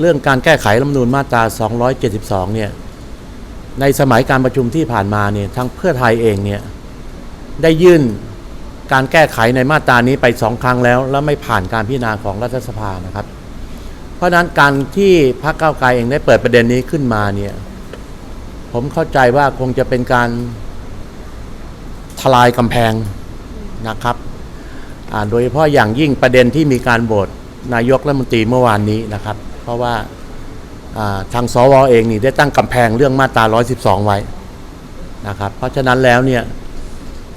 เรื่องการแก้ไขรัฐมนูญมาตรา 272 เนี่ย ในสมัยการประชุมที่ผ่านมาเนี่ยทางเพื่อไทยเองเนี่ยได้ยื่นการแก้ไขในมาตรานี้ไปสองครั้งแล้ว แล้วไม่ผ่านการพิจารณาของรัฐสภานะครับ เพราะฉะนั้นการที่พรรคก้าวไกลเองได้เปิดประเด็นนี้ขึ้นมาเนี่ยผมเข้าใจว่าคงจะเป็นการทลายกำแพงนะครับโดยเฉพาะอย่างยิ่งประเด็นที่มีการโหวตนายกรัฐมนตรีเมื่อวานนี้นะครับ เพราะว่าอ่าทางสวเองนี่ได้ตั้งกำแพงเรื่องมาตรา 112 ไว้นะครับ เพราะฉะนั้นแล้วเนี่ย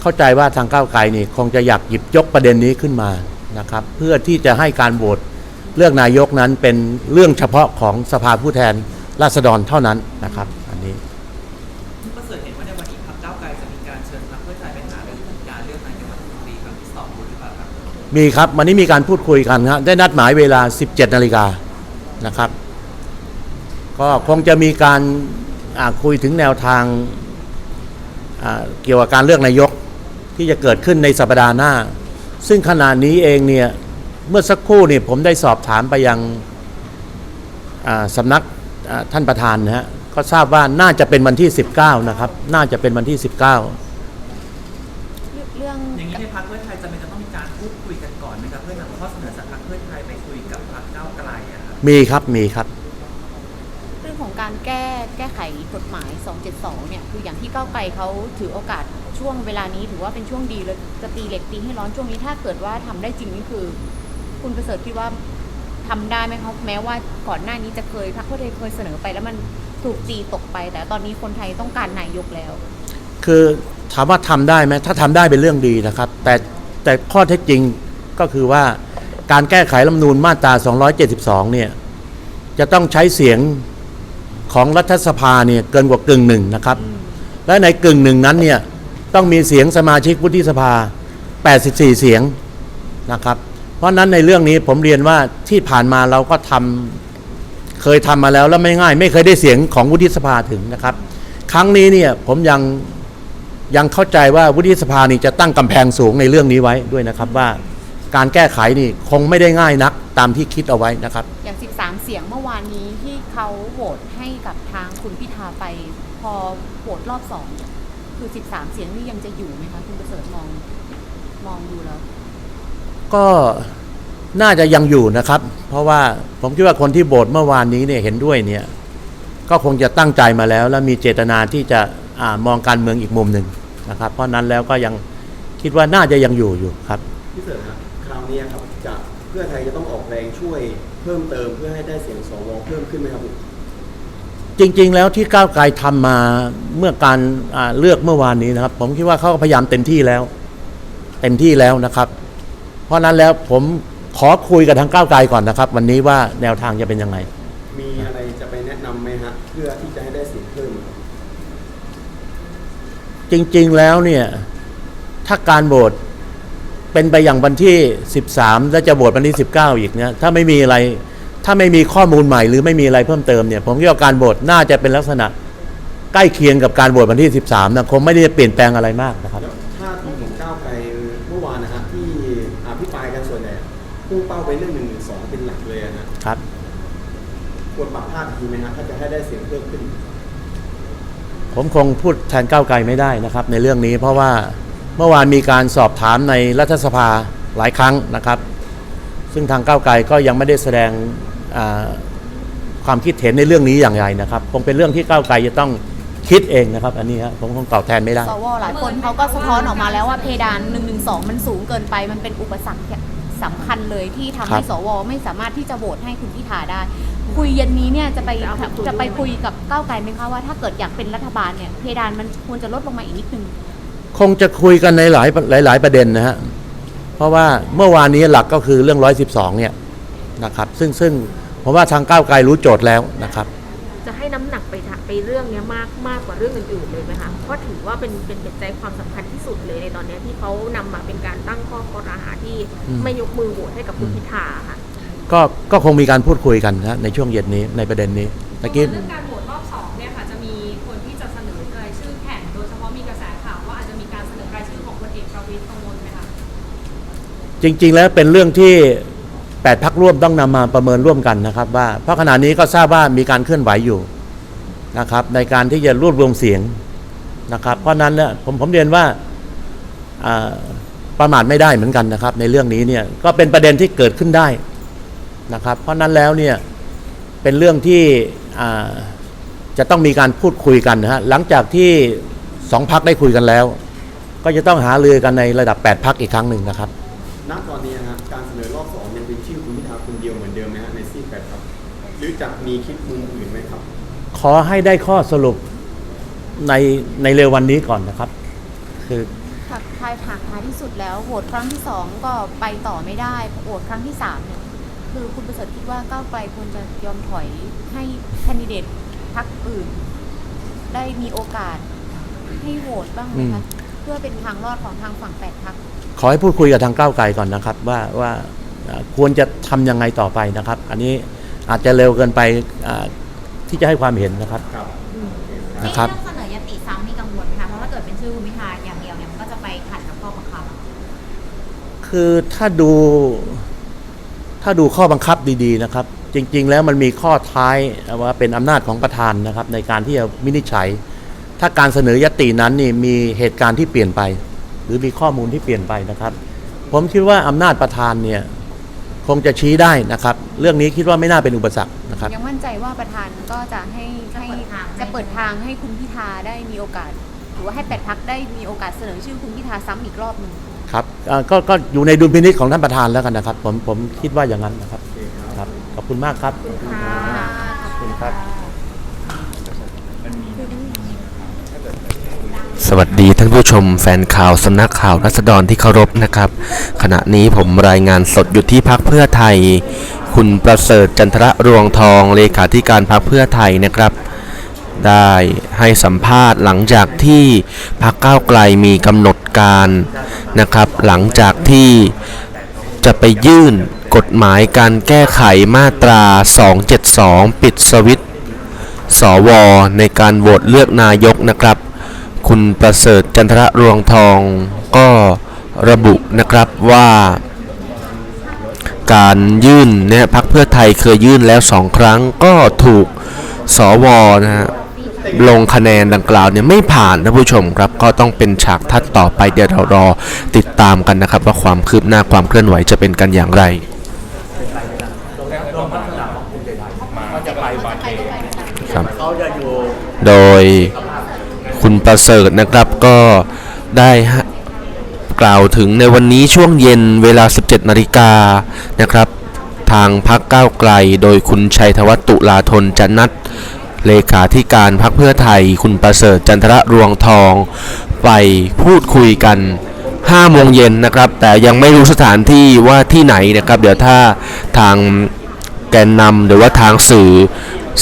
เข้าใจว่าทางก้าวไกลนี่คงจะอยากหยิบยกประเด็นนี้ขึ้นมานะครับ เพื่อที่จะให้การโหวตเลือกนายกนั้นเป็นเรื่องเฉพาะของสภาผู้แทนราษฎรเท่านั้นนะครับ อันนี้คุณประเสริฐเห็นว่าในวันนี้พรรคก้าวไกลจะมีการเชิญพรรคเพื่อไทยไปหารือการเลือกนายกรัฐมนตรีครั้งที่สองด้วยหรือเปล่าครับมีครับวันนี้มีการพูดคุยกันครับได้นัดหมายเวลา 17นาฬิกา นะครับ ก็คงจะมีการอ่าคุยถึงแนวทางอ่าเกี่ยวกับการเลือกนายกที่จะเกิดขึ้นในสัปดาห์หน้า ซึ่งขณะนี้เองเนี่ยเมื่อสักครู่นี่ผมได้สอบถามไปยังอ่าสำนักอ่าท่านประธานนะฮะก็ทราบว่าน่าจะเป็นวันที่ 19 นะครับ น่าจะเป็นวันที่ 19 เรื่องอย่างนี้ในพรรคเพื่อไทยจะเป็นจะต้องมีการพูดคุยกันก่อนไหมครับเพื่อนำข้อเสนอจากพรรคเพื่อไทยไปคุยกับพรรคก้าวไกลอะครับ มีครับมีครับ เรื่องของการแก้แก้ไขกฎหมาย 272 เนี่ย คืออย่างที่ก้าวไกลเขาถือโอกาสช่วงเวลานี้ถือว่าเป็นช่วงดีเลยจะตีเหล็กตีให้ร้อนช่วงนี้ถ้าเกิดว่าทำได้จริงนี่คือ คุณประเสริฐคิดว่าทำได้ไหมครับแม้ว่าก่อนหน้านี้จะเคยพรรคเพื่อไทยเคยเสนอไปแล้วมันถูกตีตกไป แต่ตอนนี้คนไทยต้องการนายกแล้ว คือถามว่าทำได้ไหมถ้าทำได้เป็นเรื่องดีนะครับ แต่แต่ข้อเท็จจริงก็คือว่า การแก้ไขรัฐธรรมนูญมาตรา 272 เนี่ย จะต้องใช้เสียงของรัฐสภาเนี่ยเกินกว่ากึ่งหนึ่งนะครับ และในกึ่งหนึ่งนั้นเนี่ยต้องมีเสียงสมาชิกวุฒิสภา 84 เสียงนะครับ เพราะฉะนั้นในเรื่องนี้ผมเรียนว่าที่ผ่านมาเราก็ทำเคยทำมาแล้วแล้วไม่ง่าย ไม่เคยได้เสียงของวุฒิสภาถึงนะครับ ครั้งนี้เนี่ยผมยังยังเข้าใจว่าวุฒิสภานี่จะตั้งกำแพงสูงในเรื่องนี้ไว้ด้วยนะครับว่า การแก้ไขนี่คงไม่ได้ง่ายนักตามที่คิดเอาไว้นะครับ อย่าง 13 เสียงเมื่อวานนี้ที่เขาโหวตให้กับทางคุณพิธาไปพอโหวตรอบสองเนี่ยคือ 13 เสียงนี่ยังจะอยู่ไหมคะคุณประเสริฐมองมองดูแล้ว ก็น่าจะยังอยู่นะครับ เพราะว่าผมคิดว่าคนที่โบสเมื่อวานนี้เนี่ยเห็นด้วยเนี่ยก็คงจะตั้งใจมาแล้ว และมีเจตนาที่จะอามองการเมืองอีกมุมหนึ่งนะครับ เพราะนั้นแล้วก็ยังคิดว่าน่าจะยังอยู่อยู่ครับพี่เสริฐครับ คราวนี้ครับจะเพื่อไทยจะต้องออกแรงช่วยเพิ่มเติมเพื่อให้ได้เสียงสวเพิ่มขึ้นไหมครับจริง ๆ แล้วที่ก้าวไกลทำมาเมื่อการอ่าเลือกเมื่อวานนี้นะครับ ผมคิดว่าเขาก็พยายามเต็มที่แล้ว เต็มที่แล้วนะครับ เพราะฉะนั้นแล้วผมขอคุยกับทางก้าวไกลก่อนนะครับ วันนี้ว่าแนวทางจะเป็นยังไง มีอะไรจะไปแนะนำไหมฮะเพื่อที่จะให้ได้เสียงเพิ่มจริง ๆแล้วเนี่ย ถ้าการโหวต เป็นไปอย่างวันที่ 13 แล้วจะโหวตวันที่ 19 อีกเนี่ยถ้าไม่มีอะไรถ้าไม่มีข้อมูลใหม่หรือไม่มีอะไรเพิ่มเติมเนี่ยผมคิดว่าการโหวตน่าจะเป็นลักษณะใกล้เคียงกับการโหวตวันที่ 13นะคงไม่ได้เปลี่ยนแปลงอะไรมากนะครับแล้วท่าทีของก้าวไกลเมื่อวานนะฮะที่อภิปรายกันส่วนใหญ่พุ่งเป้าไปเรื่องหนึ่งหนึ่งสองเป็นหลักเลยอะฮะครับควรปรับท่าทีไหมฮะถ้าจะให้ได้เสียงเพิ่มขึ้น ผมคงพูดแทนก้าวไกลไม่ได้นะครับ ในเรื่องนี้เพราะว่า เมื่อวานมีการสอบถามในรัฐสภาหลายครั้งนะครับ ซึ่งทางก้าวไกลก็ยังไม่ได้แสดงอ่าความคิดเห็นในเรื่องนี้อย่างไรนะครับคงเป็นเรื่องที่ก้าวไกลจะต้องคิดเองนะครับ อันนี้ฮะผมคงตอบแทนไม่ได้ สวหลายคนเขาก็สะท้อนออกมาแล้วว่าเพดาน112มันสูงเกินไป มันเป็นอุปสรรคสำคัญเลยที่ทำให้ครับสว ไม่สามารถที่จะโหวตให้คุณพิธาได้ คุยเย็นนี้เนี่ยจะไปจะไปคุยกับก้าวไกลไหมคะว่าถ้าเกิดอยากเป็นรัฐบาลเนี่ยเพดานมันควรจะลดลงมาอีกนิดนึง คงจะคุยกันในหลายหลายหลายประเด็นนะฮะ เพราะว่าเมื่อวานนี้หลักก็คือเรื่อง 112 เนี่ยนะครับ ซึ่งซึ่งผมว่าทางก้าวไกลรู้โจทย์แล้วนะครับ จะให้น้ำหนักไปทางไปเรื่องเนี้ยมากมากกว่าเรื่องอื่นๆเลยไหมคะ เพราะถือว่าเป็นเป็นเป็นใจความสำคัญที่สุดเลยในตอนเนี้ยที่เขานำมาเป็นการตั้งข้อกรหาที่อืม ไม่ยกมือโหวตให้กับคุณอืมพิธาค่ะ ก็ก็คงมีการพูดคุยกันนะในช่วงเย็นนี้ในประเด็นนี้ตะกี้ เรื่องการโหว จริง ๆ แล้วเป็นเรื่องที่8พักร่วมต้องนำมาประเมินร่วมกันนะครับ ว่าเพราะขณะนี้ก็ทราบว่ามีการเคลื่อนไหวอยู่นะครับ ในการที่จะรวบรวมเสียงนะครับ เพราะนั้นเนี่ยผมผมเรียนว่าประมาทไม่ได้เหมือนกันนะครับ ในเรื่องนี้เนี่ยก็เป็นประเด็นที่เกิดขึ้นได้นะครับ เพราะนั้นแล้วเนี่ยเป็นเรื่องที่จะต้องมีการพูดคุยกันนะฮะหลังจากที่สองพักได้คุยกันแล้ว ก็จะต้องหาเรือกันในระดับ 8 พักอีกครั้งหนึ่งนะครับ ณตอนนี้นะครับการเสนอรอบสองยังเป็นชื่อคุณพิธาคนเดียวเหมือนเดิมไหมฮะในซีกแปดครับ หรือจะมีคิดมุมอื่นไหมครับ ขอให้ได้ข้อสรุปในในเร็ววันนี้ก่อนนะครับ คือถักท้ายถักท้ายที่สุดแล้วโหวตครั้งที่สองก็ไปต่อไม่ได้โหวตครั้งที่สามเนี่ยคือคุณประเสริฐคิดว่าก้าวไกลควรจะยอมถอยให้แคนดิเดตพรรคอื่น ได้มีโอกาสให้โหวตบ้างไหมคะ เพื่อเป็นทางรอดของทางฝั่งแปดพรรคขอให้พูดคุยกับทางก้าวไกลก่อนนะครับ ว่าว่าอ่าควรจะทำยังไงต่อไปนะครับ อันนี้อาจจะเร็วเกินไปอ่าที่จะให้ความเห็นนะครับครับนะครับเรื่องเสนอยติซ้ำมีกังวลไหมคะเพราะว่าเกิดเป็นชื่อคุณพิธาอย่างเดียวเนี่ยมันก็จะไปขัดกับข้อบังคับ คือถ้าดูถ้าดูข้อบังคับดีๆนะครับ จริง ๆ แล้วมันมีข้อท้ายว่าเป็นอำนาจของประธานนะครับ ในการที่จะวินิจฉัย ถ้าการเสนอยตินั้นนี่มีเหตุการณ์ที่เปลี่ยนไป หรือมีข้อมูลที่เปลี่ยนไปนะครับ ผมคิดว่าอำนาจประธานเนี่ยคงจะชี้ได้นะครับ เรื่องนี้คิดว่าไม่น่าเป็นอุปสรรคนะครับ ยังมั่นใจว่าประธานก็จะให้ให้จะเปิดทางให้จะเปิดทางให้คุณพิธาได้มีโอกาส หรือว่าให้แปดพักได้มีโอกาสเสนอชื่อคุณพิธาซ้ำอีกรอบหนึ่งครับอ่าก็ก็อยู่ในดุลพินิจของท่านประธานแล้วกันนะครับ ผมผมคิดว่าอย่างนั้นนะครับครับขอบคุณมากครับ ขอบคุณครับ ส วัสดีท่านผู้ชมแฟนข่าวสำนักข่าวรัษฎรที่เคารพนะครับ ขณะนี้ผมรายงานสดอยู่ที่พักเพื่อไทย คุณประเสริฐจันทระรวงทองเลขาธิการพักเพื่อไทยนะครับ ได้ให้สัมภาษณ์หลังจากที่พักก้าวไกลมีกำหนดการนะครับ หลังจากที่จะไปยื่นกฎหมายการแก้ไขมาตรา 272 ปิดสวิตช์สว ในการโหวตเลือกนายกนะครับ คุณประเสริฐจันทระรวงทองก็ระบุนะครับว่าการยื่นเนี่ยพักเพื่อไทยเคยยื่นแล้วสองครั้งก็ถูกสวนะฮะลงคะแนนดังกล่าวเนี่ยไม่ผ่านท่านผู้ชมครับ ก็ต้องเป็นฉากทัดต่อไปเดี๋ยวเรารอติดตามกันนะครับ ว่าความคืบหน้าความเคลื่อนไหวจะเป็นกันอย่างไรครับโดย คุณประเสริฐนะครับก็ได้กล่าวถึงในวันนี้ช่วงเย็นเวลา 17 นาฬิกานะครับ ทางพักก้าวไกลโดยคุณชัยธวัฒน์ตุลาธนจะนัดเลขาธิการพักเพื่อไทย คุณประเสริฐจันทระรวงทอง ไปพูดคุยกัน5โมงเย็นนะครับ แต่ยังไม่รู้สถานที่ว่าที่ไหนนะครับ เดี๋ยวถ้าทางแกนนำหรือว่าทางสื่อ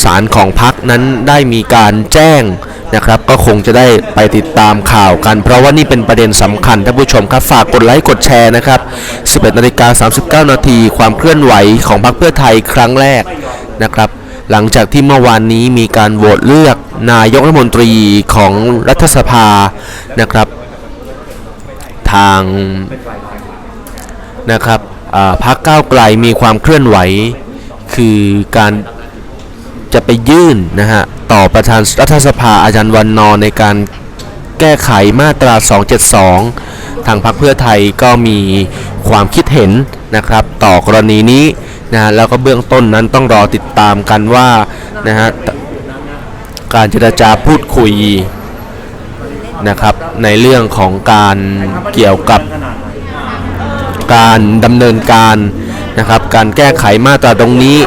สารของพักนั้นได้มีการแจ้ง นะครับ ก็คงจะได้ไปติดตามข่าวกัน เพราะว่านี่เป็นประเด็นสำคัญท่านผู้ชมครับฝากกดไลค์กดแชร์นะครับ 11นาฬิกา39 นาทีความเคลื่อนไหวของพรรคเพื่อไทยครั้งแรกนะครับ หลังจากที่เมื่อวานนี้มีการโหวตเลือกนายกรัฐมนตรีของรัฐสภานะครับ ทางนะครับอ่าพักก้าวไกลมีความเคลื่อนไหวคือการ จะไปยื่นนะฮะต่อประธานรัฐสภาอาจารย์วันนอร์ในการแก้ไขมาตรา 272 ทางพรรคเพื่อไทยก็มีความคิดเห็นนะครับต่อกรณีนี้นะฮะแล้วก็เบื้องต้นนั้นต้องรอติดตามกันว่านะฮะการเจรจาพูดคุยนะครับในเรื่องของการเกี่ยวกับการดำเนินการนะครับการแก้ไขมาตราตรงนี้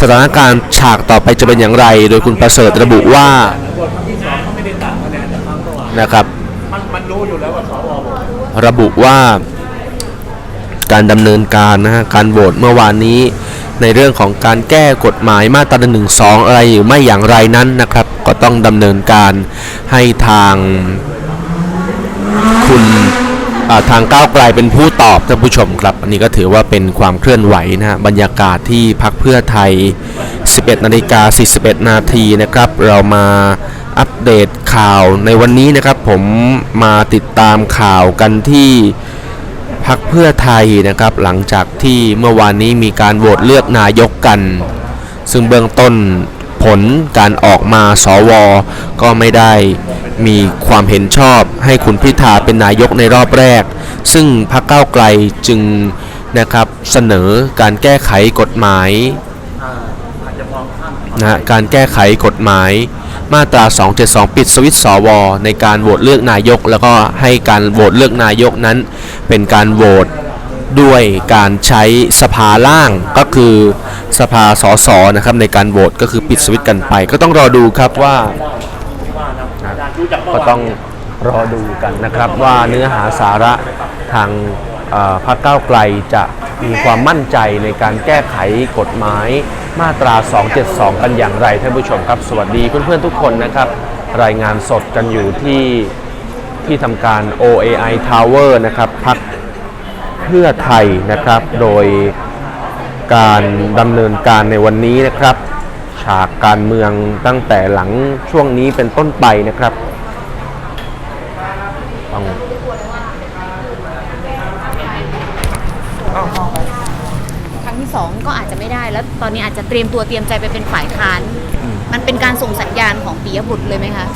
สถานการณ์ฉากต่อไปจะเป็นอย่างไร โดยคุณประเสริฐระบุว่านะครับระบุว่าการดำเนินการนะฮะการโหวตเมื่อวานนี้ ในเรื่องของการแก้กฎหมายมาตรา1นึอะไรหรือไม่อย่างไรนั้นนะครับ ก็ต้องดำเนินการให้ทาง ทางก้าวไกลเป็นผู้ตอบท่านผู้ชมครับ อันนี้ก็ถือว่าเป็นความเคลื่อนไหวนะฮะบรรยากาศที่พักเพื่อไทย 11นาฬิกา41 นาทีนะครับ เรามาอัปเดตข่าวในวันนี้นะครับผมมาติดตามข่าวกันที่พักเพื่อไทยนะครับ หลังจากที่เมื่อวานนี้มีการโหวตเลือกนายกกัน ซึ่งเบื้องต้น ผลการออกมาสวก็ไม่ได้มีความเห็นชอบให้คุณพิธาเป็นนายกในรอบแรก ซึ่งพรรคก้าวไกลจึงนะครับเสนอการแก้ไขกฎหมายนะการแก้ไขกฎหมายมาตรา 272 ปิดสวิตช์สว ในการโหวตเลือกนายก แล้วก็ให้การโหวตเลือกนายกนั้น เป็นการโหวต ด้วยการใช้สภาล่างก็คือสภาสสนะครับในการโหวตก็คือปิดสวิตกันไป ก็ต้องรอดูครับว่า ก็ต้องรอดูกันนะครับว่าเนื้อหาสาระทางพรรคก้าวไกลจะมีความมั่นใจในการแก้ไขกฎหมายมาตรา 272 กันอย่างไรท่านผู้ชมครับ สวัสดีเพื่อนๆทุกคนนะครับ รายงานสดกันอยู่ที่ที่ทำการ OAI Tower นะครับพัก เพื่อไทยนะครับ โดยการดำเนินการในวันนี้นะครับ ฉากการเมืองตั้งแต่หลังช่วงนี้เป็นต้นไปนะครับต้องครั้งที่สองก็อาจจะไม่ได้แล้วตอนนี้อาจจะเตรียมตัวเตรียมใจไปเป็นฝ่ายค้าน มันเป็นการส่งสัญญาณของปิยบุตรเลยไหมคะ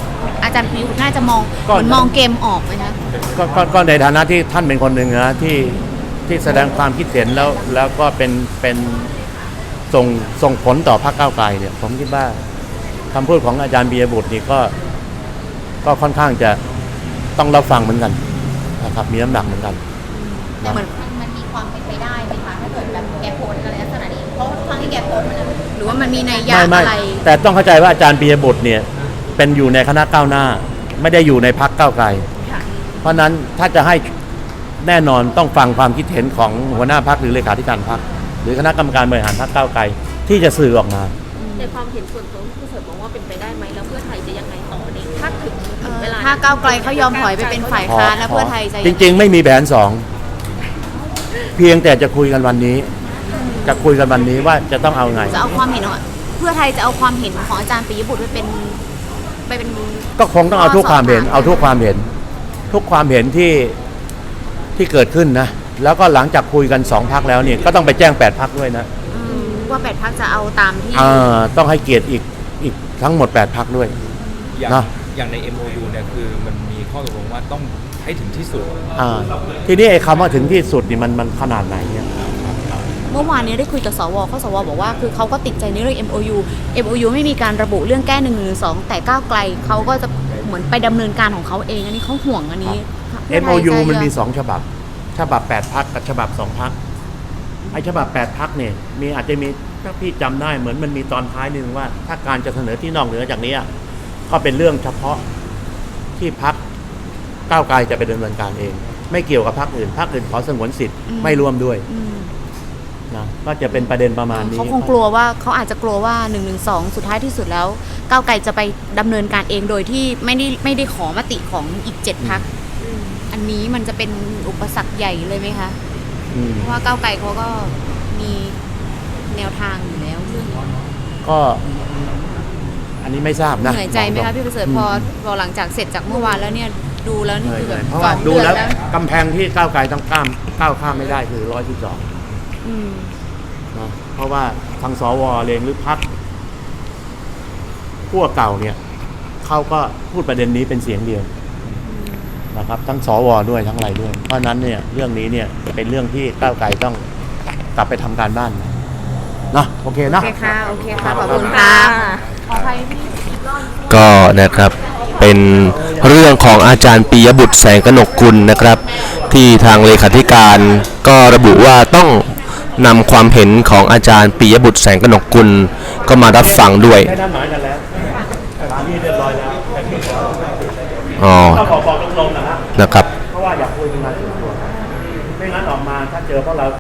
อาจารย์ปิยบุตรน่าจะมองก็เหมือนมองเกมออกไหมคะก็ก็ก็ในฐานะที่ท่านเป็นคนหนึ่งนะที่ ที่แสดงความคิดเห็นแล้วแล้วก็เป็นเป็นส่งส่งผลต่อพรรคก้าวไกลเนี่ย ผมคิดว่าคำพูดของอาจารย์บียบุตรนี่ก็ ก็ค่อนข้างจะต้องรับฟังเหมือนกันนะครับ มีน้ำหนักเหมือนกันแต่เหมือนมันมันมีความเป็นไปได้ไหมคะถ้าเกิดแบบแกโพสต์อะไรลักษณะนี้เพราะครั้งที่แกโพสต์มันนะหรือว่ามันมีนัยยะไม่ไม่อะไรแต่ต้องเข้าใจว่าอาจารย์บียบุตรเนี่ย เป็นอยู่ในคณะก้าวหน้า ไม่ได้อยู่ในพรรคก้าวไกล เพราะฉะนั้นถ้าจะให้ แน่นอนต้องฟังความคิดเห็นของหัวหน้าพักหรือเลขาธิการพักหรือคณะกรรมการบริหารพักก้าวไกลที่จะสื่อออกมา ในความเห็นส่วนตัวที่คุณเสริมมองว่าเป็นไปได้ไหมแล้วเพื่อไทยจะยังไงต่อนี้ถ้าถึงถึงเวลาถ้าก้าวไกลเขายอมถอยไปเป็นฝ่ายค้านแล้วเพื่อไทยจะจริง ๆ ไม่มีแผนสองเพียงแต่จะคุยกันวันนี้ จะคุยกันวันนี้ว่าจะต้องเอาไง จะเอาความเห็นของเพื่อไทยจะเอาความเห็นของอาจารย์ปิยบุตรไปเป็นไปเป็น ก็คงต้องเอาทุกความเห็น เอาทุกความเห็น ทุกความเห็นที่ ที่เกิดขึ้นนะ แล้วก็หลังจากคุยกันสองพักแล้วเนี่ยก็ต้องไปแจ้งแปดพักด้วยนะอืมว่าแปดพักจะเอาตามที่อ่าต้องให้เกียรติอีกอีกทั้งหมด8พักด้วย อย่างนะ อย่างใน MOU เนี่ยคือมันมีข้อตกลงว่าต้องให้ถึงที่สุด อ่าทีนี้ไอ้คำว่าถึงที่สุดนี่มันมันขนาดไหนเนี่ย เมื่อวานนี้ได้คุยกับสวเขาสวบอกว่าคือเขาก็ติดใจในเรื่อง MOU MOU ไม่มีการระบุเรื่องแก้หนึ่งหรือสองแต่ก้าวไกลเขาก็จะเหมือนไปดำเนินการของเขาเอง อันนี้เขาห่วงอันนี้เพื่อไทย MOU จะมันมีสองฉบับ ฉบับ8พักกับฉบับ2พักไอ้ฉบับ8พักเนี่ยมีอาจจะมีถ้าพี่จำได้เหมือนมันมีตอนท้ายนึงว่า ถ้าการจะเสนอที่นอกเหนือจากนี้อะก็เป็นเรื่องเฉพาะที่พักก้าวไกลจะไปดำเนินการเอง ไม่เกี่ยวกับพักอื่นพักอื่นขอสงวนสิทธิ์ไม่ร่วมด้วยอืมนะก็จะเป็นประเด็นประมาณนี้ เขาคงกลัวว่าเขาอาจจะกลัวว่า1นึสุดท้ายที่สุดแล้วก้าวไกลจะไปดำเนินการเองโดยที่ไม่ได้ไม่ได้ขอมติของอีกเจ็ดพัก อันนี้มันจะเป็นอุปสรรคใหญ่เลยไหมคะ อืม เพราะว่าก้าวไกลเขาก็มีแนวทางอยู่แล้วเรื่องก็ อันนี้ไม่ทราบนะเหนื่อยใจไหมคะพี่ประเสริฐพอพอหลังจากเสร็จจากเมื่อวานแล้วเนี่ยดูแล้วเหนี่นื่อยคือเลแบบยเพราะสว่าองดูเดือนแล้วแล้วกำแพงที่ก้าวไกลต้องข้ามก้าวข้ามไม่ได้คือร้อยที่สองอืมนะเพราะว่าทางสวเองหรือพักขั้วเก่าเนี่ยเขาก็พูดประเด็นนี้เป็นเสียงเดียว นะครับ ทั้งสวด้วยทั้งอะไรด้วย เพราะฉะนั้นเนี่ยเรื่องนี้เนี่ยเป็นเรื่องที่ก้าวไกลต้องกลับไปทำการบ้านเนาะโอเคโอนะเคค่ะโอเคค่ะขอบคุณค่ะขออภัยพี่ก็นะครับเป็นเรื่องของอาจารย์ปียบุตรแสงกนกกุลนะครับ ที่ทางเลขาธิการก็ระบุว่าต้องนำความเห็นของอาจารย์ปียบุตรแสงกนกกุลก็มารับฟังด้วยได้นัดหมายกันแล้วถามที่เรียบร้อยแล้วอ๋ ครับนะครับเพราะว่าอยากคุยเป็นงานส่วนตัวไม่งั้นออกมาถ้าเจอพวกเรา